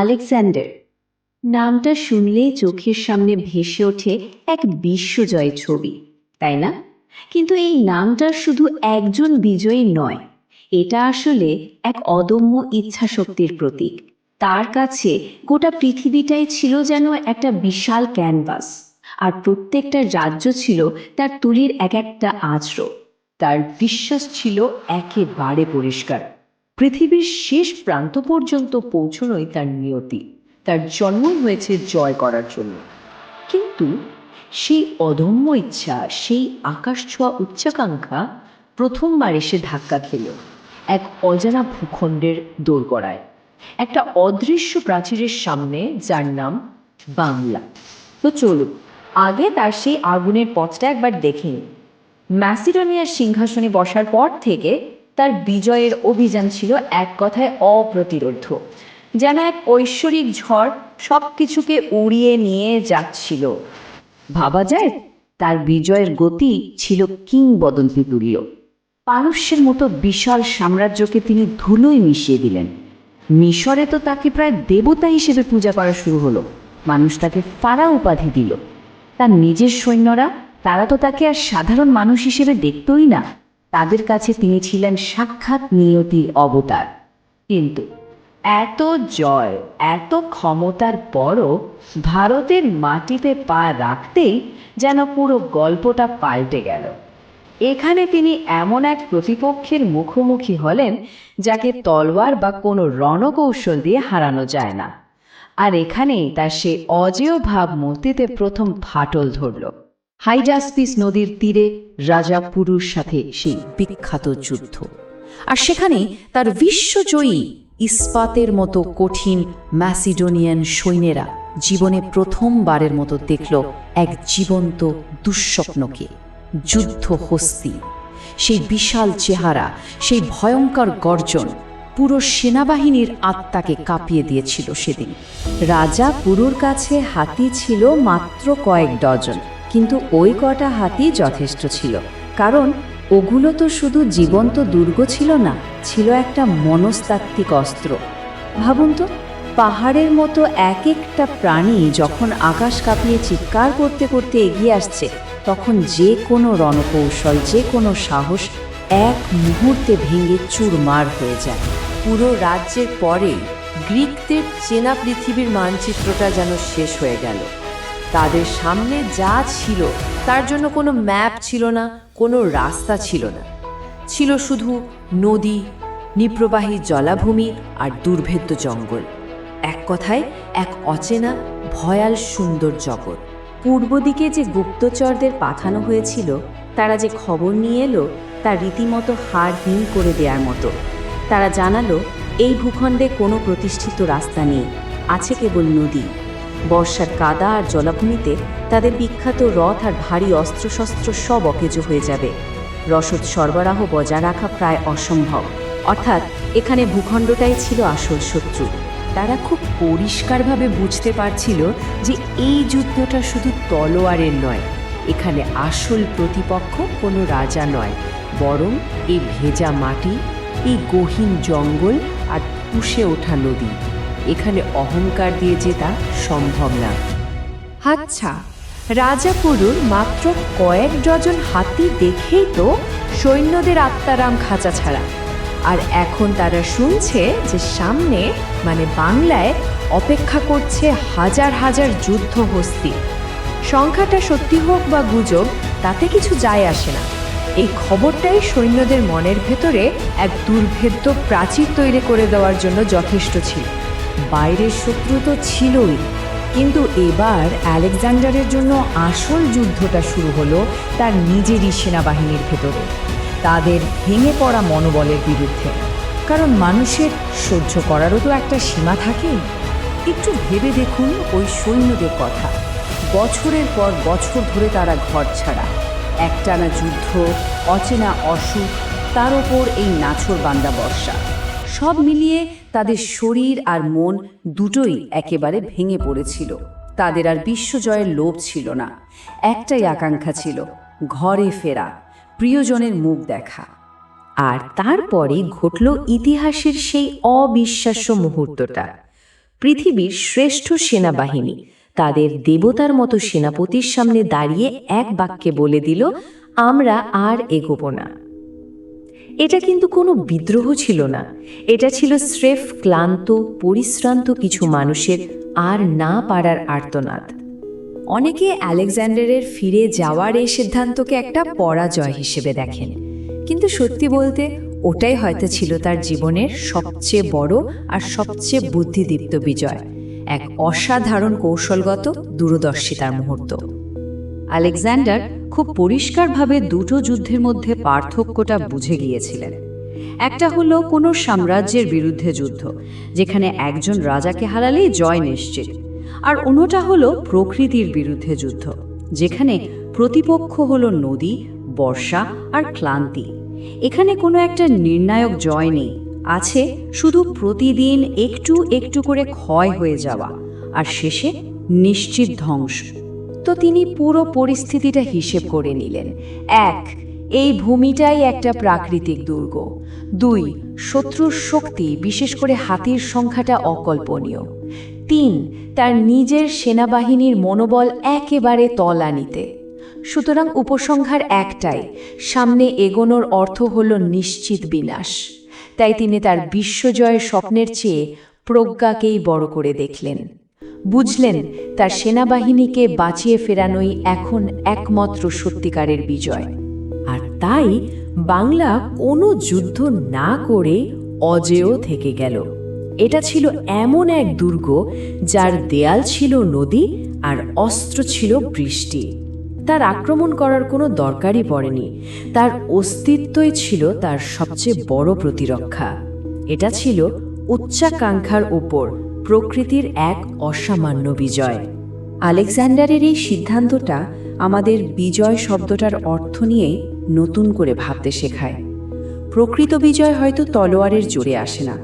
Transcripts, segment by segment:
Alexander. নামটা শুনলেই চোখের সামনে ভেসে ওঠে এক বিশ্বজয় ছবি, তাই না? কিন্তু এই নামটা শুধু একজন বিজয়ী নয়, এটা আসলে এক অদম্য ইচ্ছাশক্তির প্রতীক। তার কাছে গোটা পৃথিবীটাই ছিল যেন একটা বিশাল ক্যানভাস, আর প্রত্যেকটা রাজ্য ছিল তার তুলির এক একটা আঁচড়। তার বিশ্বাস ছিল একেবারে পরিষ্কার। পৃথিবীর শেষ প্রান্ত পর্যন্ত পৌঁছনোই তার নিয়তি। তার জন্মই হয়েছে জয় করার জন্য। কিন্তু সেই অদম্য ইচ্ছা, সেই আকাশ ছোঁয়া উচ্চাকাঙ্ক্ষা প্রথমবার এসে ধাক্কা খেল এক অজানা ভূখণ্ডের দোরগড়ায়। একটা অদৃশ্য প্রাচীরের সামনে, যার নাম বাংলা। তো চলুন, আগে তার সেই আগুনের পথটা একবার দেখে নিই। ম্যাসিডোনিয়ার সিংহাসনে বসার পর থেকে তার বিজয়ের অভিযান ছিল এক কথায় অপ্রতিরোধ। যেন এক ঐশ্বরিক ঝড় সব কিছুকে উড়িয়ে নিয়ে যাচ্ছিল। ভাবা যায় তার বিজয়ের গতি ছিল কিংবদন্তি তুল্য। পারস্যের মতো বিশাল সাম্রাজ্যকে তিনি ধুলোয় মিশিয়ে দিলেন। মিশরে তো তাকে প্রায় দেবতা হিসেবে পূজা করা শুরু হলো। মানুষ তাকে ফারা উপাধি দিল। তার নিজের সৈন্যরা, তারা তো তাকে আর সাধারণ মানুষ হিসেবে দেখতই না। তাদের কাছে তিনি ছিলেন সাক্ষাৎ নিয়তির অবতার। কিন্তু এত জয়, এত ক্ষমতার পরও ভারতের মাটিতে পা রাখতেই যেন পুরো গল্পটা পাল্টে গেল। এখানে তিনি এমন এক প্রতিপক্ষের মুখোমুখি হলেন যাকে তলোয়ার বা কোনো রণকৌশল দিয়ে হারানো যায় না। আর এখানেই তার সে অজেয় ভাবমূর্তিতে প্রথম ফাটল ধরল। হাইজাসপিস নদীর তীরে রাজা পুরুর সাথে সেই বিখ্যাত যুদ্ধ। আর সেখানে তার বিশ্বজয়ী ইস্পাতের মতো কঠিন ম্যাসিডোনিয়ান সৈন্যেরা জীবনে প্রথমবারের মতো দেখল এক জীবন্ত দুঃস্বপ্নকে। যুদ্ধ হস্তি। সেই বিশাল চেহারা, সেই ভয়ঙ্কর গর্জন পুরো সেনাবাহিনীর আত্মাকে কাঁপিয়ে দিয়েছিল সেদিন। রাজা পুরুর কাছে হাতি ছিল মাত্র কয়েক ডজন। কিন্তু ওই কটা হাতি যথেষ্ট ছিল, কারণ ওগুলো তো শুধু জীবন্ত দুর্গ ছিল না, ছিল একটা মনস্তাত্ত্বিক অস্ত্র। ভাবুন তো, পাহাড়ের মতো এক একটা প্রাণী যখন আকাশ কাঁপিয়ে চিৎকার করতে করতে এগিয়ে আসছে, তখন যে কোনো রণকৌশল, যে কোনো সাহস এক মুহূর্তে ভেঙে চুরমার হয়ে যায়। পুরো রাজ্যের পরে গ্রিকদের চেনা পৃথিবীর মানচিত্রটা যেন শেষ হয়ে গেল। তাদের সামনে যা ছিল, তার জন্য কোনো ম্যাপ ছিল না, কোনো রাস্তা ছিল না। ছিল শুধু নদী, নিপ্রবাহী জলাভূমি আর দুর্ভেদ্য জঙ্গল। এক কথায়, এক অচেনা, ভয়াল সুন্দর জগৎ। পূর্ব দিকে যে গুপ্তচরদের পাঠানো হয়েছিল, তারা যে খবর নিয়ে এলো, তা রীতিমতো হাড় হিম করে দেওয়ার মতো। তারা জানালো, এই ভূখণ্ডে কোনো প্রতিষ্ঠিত রাস্তা নেই, আছে কেবল নদী। বর্ষার কাদা আর জলাভূমিতে তাদের বিখ্যাত রথ আর ভারী অস্ত্রশস্ত্র সব অকেজো হয়ে যাবে। রসদ সরবরাহ বজায় রাখা প্রায় অসম্ভব। অর্থাৎ এখানে ভূখণ্ডটাই ছিল আসল শত্রু। তারা খুব পরিষ্কারভাবে বুঝতে পারছিল যে এই যুদ্ধটা শুধু তলোয়ারের নয়, এখানে আসল প্রতিপক্ষ কোনো রাজা নয়, বরং এই ভেজা মাটি, এই গহীন জঙ্গল আর পুষে ওঠা নদী। এখানে অহংকার দিয়ে জেতা সম্ভব না। আচ্ছা রাজাপুরুর মাত্র কয়েক ডজন হাতি দেখেই তো সৈন্যদের আত্মারাম খাঁচা ছাড়া। আর এখন তারা শুনছে যে সামনে মানে বাংলায়, অপেক্ষা করছে হাজার হাজার যুদ্ধ হস্তি। সংখ্যাটা সত্যি হোক বা গুজব, তাতে কিছু যায় আসে না। এই খবরটাই সৈন্যদের মনের ভেতরে এক দুর্ভেদ্য প্রাচীর তৈরি করে দেওয়ার জন্য যথেষ্ট ছিল। বাইরের শত্রু তো ছিলই। কিন্তু এবার আলেকজান্ডারের জন্য আসল যুদ্ধটা শুরু হলো তার নিজেরই সেনাবাহিনীর ভেতরে। তাদের ভেঙে পড়া মনোবলের বিরুদ্ধে। কারণ মানুষের সহ্য করারও তো একটা সীমা থাকে। একটু ভেবে দেখুন ওই সৈন্যদের কথা। বছরের পর বছর ধরে তারা ঘর ছাড়া। একটানা যুদ্ধ, অচেনা অসুখ, তার ওপর এই নাছর বান্দা বর্ষা। সব মিলিয়ে তাদের শরীর আর মন দুটোই একেবারে ভেঙে পড়েছিল। তাদের আর বিশ্বজয়ের লোভ ছিল না। একটাই আকাঙ্ক্ষা ছিল, ঘরে ফেরা, প্রিয়জনের মুখ দেখা। আর তারপরে ঘটল ইতিহাসের সেই অবিশ্বাস্য মুহূর্তটা। পৃথিবীর শ্রেষ্ঠ সেনাবাহিনী তাদের দেবতার মতো সেনাপতির সামনে দাঁড়িয়ে এক বাক্যে বলে দিল, আমরা আর এগোবো না। এটা কিন্তু কোনো বিদ্রোহ ছিল না। এটা ছিল স্রেফ ক্লান্ত, পরিশ্রান্ত কিছু মানুষের আর না পারার আর্তনাদ। অনেকে আলেকজান্ডারের ফিরে যাওয়ার এই সিদ্ধান্তকে একটা পরাজয় হিসেবে দেখেন। কিন্তু সত্যি বলতে, ওটাই হয়তো ছিল তার জীবনের সবচেয়ে বড় আর সবচেয়ে বুদ্ধিদীপ্ত বিজয়, এক অসাধারণ কৌশলগত দূরদর্শিতার মুহূর্ত। আলেকজান্ডার খুব পরিষ্কারভাবে দুটো যুদ্ধের মধ্যে পার্থক্যটা বুঝে গিয়েছিলেন। একটা হলো কোনো সাম্রাজ্যের বিরুদ্ধে যুদ্ধ, যেখানে একজন রাজাকে হারালেই জয় নিশ্চিত, আর অন্যটা হলো প্রকৃতির বিরুদ্ধে যুদ্ধ, যেখানে প্রতিপক্ষ হলো নদী, বর্ষা আর ক্লান্তি। এখানে কোনো একটা নির্ণায়ক জয় নেই, আছে শুধু প্রতিদিন একটু একটু করে ক্ষয় হয়ে যাওয়া, আর শেষে নিশ্চিত ধ্বংস। তো তিনি পুরো পরিস্থিতিটা হিসেব করে নিলেন। এক, এই ভূমিটাই একটা প্রাকৃতিক দুর্গ। দুই, শত্রুর শক্তি, বিশেষ করে হাতির সংখ্যাটা অকল্পনীয়। তিন, তার নিজের সেনাবাহিনীর মনোবল একেবারে তলানিতে। সুতরাং উপসংহার একটাই, সামনে এগোনোর অর্থ হল নিশ্চিত বিনাশ। তাই তিনি তার বিশ্বজয়ের স্বপ্নের চেয়ে প্রজ্ঞাকেই বড় করে দেখলেন। বুঝলেন, তার সেনাবাহিনীকে বাঁচিয়ে ফেরানোই এখন একমাত্র সত্যিকারের বিজয়। আর তাই বাংলা কোনো যুদ্ধ না করে অজেয় থেকে গেল। এটা ছিল এমন এক দুর্গ, যার দেয়াল ছিল নদী আর অস্ত্র ছিল বৃষ্টি। তার আক্রমণ করার কোনো দরকারই পড়েনি। তার অস্তিত্বই ছিল তার সবচেয়ে বড় প্রতিরক্ষা। এটা ছিল উচ্চাকাঙ্ক্ষার ওপর প্রকৃতির এক অসামান্য বিজয়। আলেকজান্ডারের এই সিদ্ধান্তটা আমাদের বিজয় শব্দটার অর্থ নিয়ে নতুন করে ভাবতে শেখায়। প্রকৃত বিজয় হয়তো তলোয়ারের জোরে আসে না।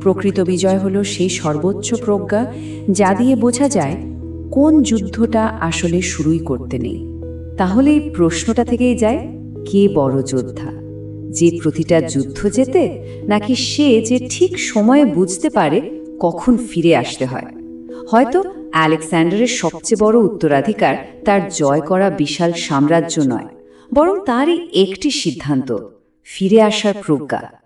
প্রকৃত বিজয় হলো সেই সর্বোচ্চ প্রজ্ঞা যা দিয়ে বোঝা যায় কোন যুদ্ধটা আসলে শুরুই করতে নেই। তাহলে এই প্রশ্নটা থেকেই যায়, কে বড় যোদ্ধা? যে প্রতিটা যুদ্ধ যেতে নাকি সে যে ঠিক সময়ে বুঝতে পারে কখন ফিরে আসতে হয়? হয়তো আলেকজান্ডারের সবচেয়ে বড় উত্তরাধিকার তার জয় করা বিশাল সাম্রাজ্য নয়, বরং তারই একটি সিদ্ধান্ত, ফিরে আসার প্রজ্ঞা।